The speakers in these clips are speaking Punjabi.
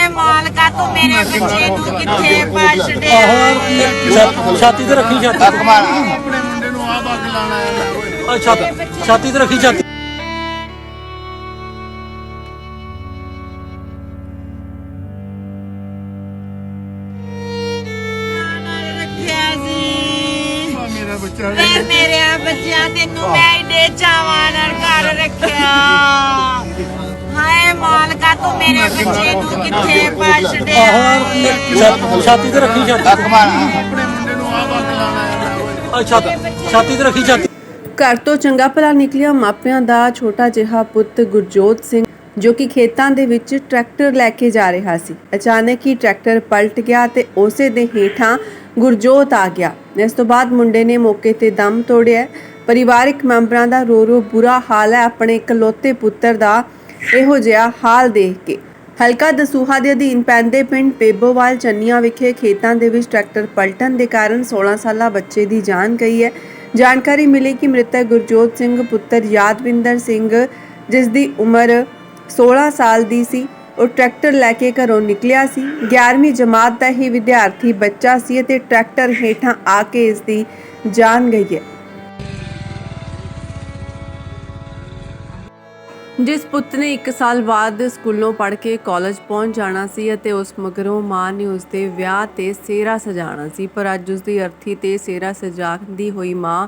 ਹਾਏ ਮਾਲਕਾ ਤੂੰ ਮੇਰੇ ਬੱਚੇ ਨੂੰ ਕਿੱਥੇ ਪਾ ਛੱਡਿਆ ਛਾ- ਛਾਤੀ ਤੇ ਰੱਖੀ ਛਾਤੀ ਆਪਣੇ ਮੁੰਡੇ ਨੂੰ ਆਪ ਅੱਗ ਲਾਣਾ ਹੈ ਆ ਛਾਤੀ ਛਾਤੀ ਤੇ ਰੱਖੀ ਛਾਤੀ। ਰੱਖਿਆ ਸੀ ਆ ਮੇਰਾ ਬੱਚਾ ਵੇ ਮੇਰੇ ਬੱਚਿਆਂ ਤੈਨੂੰ ਮੈਂ ਚਾਵਾਂ ਨਾਲ ਘਰ ਰੱਖਿਆ। ਮਾਲਕਾ ਤੂੰ ਮੇਰੇ ਬੱਚੇ ਨੂੰ ਕਿੱਥੇ ਪਾ ਛੱਡਿਆ ਛਾ- ਛਾਤੀ ਤੇ ਰੱਖੀ ਛਾਤੀ। ਆਪਣੇ ਮੁੰਡੇ ਨੂੰ ਆਪ ਅੱਗ ਲਾਣਾ ਹੈ। ਓਏ ਆ ਛਾਤੀ ਛਾਤੀ ਤੇ ਰੱਖੀ ਛਾਤੀ। ਘਰ ਤੋਂ ਚੰਗਾ ਭਲਾ ਨਿਕਲਿਆ ਮਾਪਿਆਂ ਦਾ ਛੋਟਾ ਜਿਹਾ ਪੁੱਤ ਗੁਰਜੋਤ ਸਿੰਘ ਜੋ ਕਿ ਖੇਤਾਂ ਦੇ ਵਿੱਚ ਟਰੈਕਟਰ ਲੈ ਕੇ ਜਾ ਰਿਹਾ ਸੀ। ਅਚਾਨਕ ਹੀ ਟਰੈਕਟਰ ਪਲਟ ਗਿਆ ਤੇ ਉਸੇ ਦੇ ਹੇਠਾਂ ਗੁਰਜੋਤ ਆ ਗਿਆ। ਇਸ ਤੋਂ ਬਾਅਦ ਮੁੰਡੇ ਨੇ ਮੌਕੇ ਤੇ ਦਮ ਤੋੜਿਆ। ਪਰਿਵਾਰਕ ਮੈਂਬਰਾਂ ਦਾ ਰੋ ਰੋ ਬੁਰਾ ਹਾਲ ਹੈ। ਆਪਣੇ ਇਕਲੌਤੇ ਪੁੱਤਰ ਦਾ ਇਹੋ ਜਿਹਾ ਹਾਲ ਦੇਖ ਕੇ। ਹਲਕਾ ਦਸੂਹਾ ਦੇ ਅਧੀਨ ਪੈਂਦੇ ਪਿੰਡ ਪੇਬੋਵਾਲ ਚੰਨੀਆਂ ਵਿਖੇ ਖੇਤਾਂ ਦੇ ਵਿੱਚ ਟਰੈਕਟਰ ਪਲਟਣ ਦੇ ਕਾਰਨ 16 ਸਾਲਾ ਬੱਚੇ ਦੀ ਜਾਨ ਗਈ ਹੈ। ਜਾਣਕਾਰੀ ਮਿਲੀ ਕਿ ਮ੍ਰਿਤਕ ਗੁਰਜੋਤ ਸਿੰਘ, ਪੁੱਤਰ ਯਾਦਵਿੰਦਰ ਸਿੰਘ, ਜਿਸ ਦੀ ਉਮਰ 16 ਸਾਲ ਦੀ ਸੀ, ਉਹ ਟਰੈਕਟਰ ਲੈ ਕੇ ਘਰੋਂ ਨਿਕਲਿਆ ਸੀ। 11ਵੀਂ ਜਮਾਤ ਦਾ ਹੀ ਵਿਦਿਆਰਥੀ ਬੱਚਾ ਸੀ ਅਤੇ ਟਰੈਕਟਰ ਹੇਠਾਂ ਆ ਕੇ ਇਸ ਦੀ ਜਾਨ ਗਈ ਹੈ। ਜਿਸ ਪੁੱਤ ਨੇ 1 ਸਾਲ ਬਾਅਦ ਸਕੂਲੋਂ ਪੜ੍ਹ ਕੇ ਕਾਲਜ ਪਹੁੰਚ ਜਾਣਾ ਸੀ ਅਤੇ ਉਸ ਮਗਰੋਂ ਮਾਂ ਨੇ ਉਸ ਦੇ ਵਿਆਹ ਤੇ ਸਿਹਰਾ ਸਜਾਣਾ ਸੀ, ਪਰ ਅੱਜ ਉਸ ਦੀ ਅਰਥੀ ਤੇ ਸਿਹਰਾ ਸਜਾਉਂਦੀ ਹੋਈ ਮਾਂ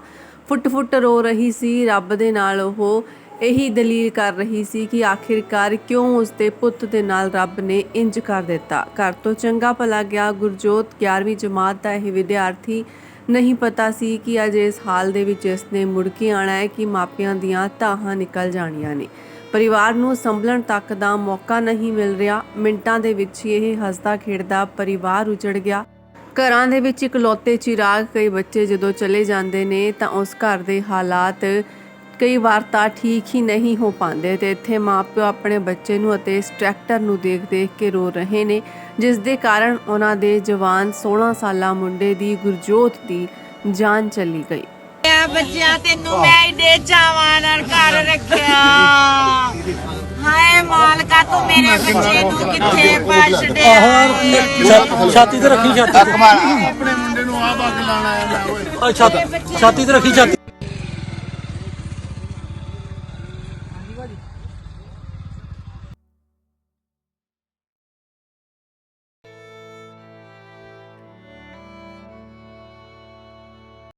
ਫੁੱਟ-ਫੁੱਟ ਰੋ ਰਹੀ ਸੀ। ਰੱਬ ਦੇ ਨਾਲ ਉਹ ਇਹੀ ਦਲੀਲ ਕਰ ਰਹੀ ਸੀ ਕਿ ਆਖਿਰਕਾਰ ਕਿਉਂ ਉਸ ਦੇ ਪੁੱਤ ਦੇ ਨਾਲ ਰੱਬ ਨੇ ਇੰਜ ਕਰ ਦਿੱਤਾ। ਘਰ ਤੋਂ ਚੰਗਾ ਭਲਾ ਗਿਆ। ਗੁਰਜੋਤ 11ਵੀਂ ਜਮਾਤ ਦਾ ਇਹ ਵਿਦਿਆਰਥੀ ਨਹੀਂ ਪਤਾ ਸੀ ਕਿ ਅੱਜ ਇਸ ਹਾਲ ਦੇ ਵਿੱਚ ਇਸ ਨੇ ਮੁੜ ਕੇ ਆਣਾ ਹੈ ਕਿ ਮਾਪਿਆਂ ਦੀਆਂ ਧਾਹਾਂ ਨਿਕਲ ਜਾਣੀਆਂ ਨੇ। ਪਰਿਵਾਰ ਨੂੰ ਸੰਭਲਣ ਤੱਕ ਦਾ ਮੌਕਾ ਨਹੀਂ ਮਿਲ ਰਿਹਾ। ਮਿੰਟਾਂ ਦੇ ਵਿੱਚ ਹੀ ਇਹ ਹੱਸਦਾ ਖੇਡਦਾ ਪਰਿਵਾਰ ਉਜੜ ਗਿਆ। ਘਰਾਂ ਦੇ ਵਿੱਚ ਇਕਲੌਤੇ ਚਿਰਾਗ ਕਈ ਬੱਚੇ ਜਦੋਂ ਚਲੇ ਜਾਂਦੇ ਨੇ ਤਾਂ ਉਸ ਘਰ ਦੇ ਹਾਲਾਤ ਕਈ ਵਾਰ ਤਾਂ ਠੀਕ ਹੀ ਨਹੀਂ ਹੋ ਪਾਉਂਦੇ ਤੇ ਇੱਥੇ ਮਾਪਿਓ ਆਪਣੇ ਬੱਚੇ ਨੂੰ ਅਤੇ ਇਸ ਟਰੈਕਟਰ ਨੂੰ ਦੇਖ-ਦੇਖ ਕੇ ਰੋ ਰਹੇ ਨੇ, ਜਿਸ ਦੇ ਕਾਰਨ ਉਹਨਾਂ ਦੇ ਜਵਾਨ 16 ਸਾਲਾ ਮੁੰਡੇ ਦੀ ਗੁਰਜੋਤ ਦੀ ਜਾਨ ਚਲੀ ਗਈ। ਬੱਚਿਆਂ ਤੈਨੂੰ ਮੈਂ ਏਡੇ ਚਾਵਾਂ ਨਾਲ ਘਰ ਰੱਖਿਆ। ਮਾਲਕਾ ਤੂੰ ਮੇਰੇ ਬੱਚੇ ਨੂੰ ਕਿੱਥੇ ਪਾਛ ਦੇ ਆਹੋ ਛਾਤੀ ਤੇ ਰੱਖੀ ਛਾਤੀ ਤੇ। ਆਪਣੇ ਮੁੰਡੇ ਨੂੰ ਆਹ ਬੱਗ ਲਾਣਾ ਆ ਮੈਂ ਓਏ। ਛਾਤੀ ਤੇ ਰੱਖੀ ਛਾਤੀ।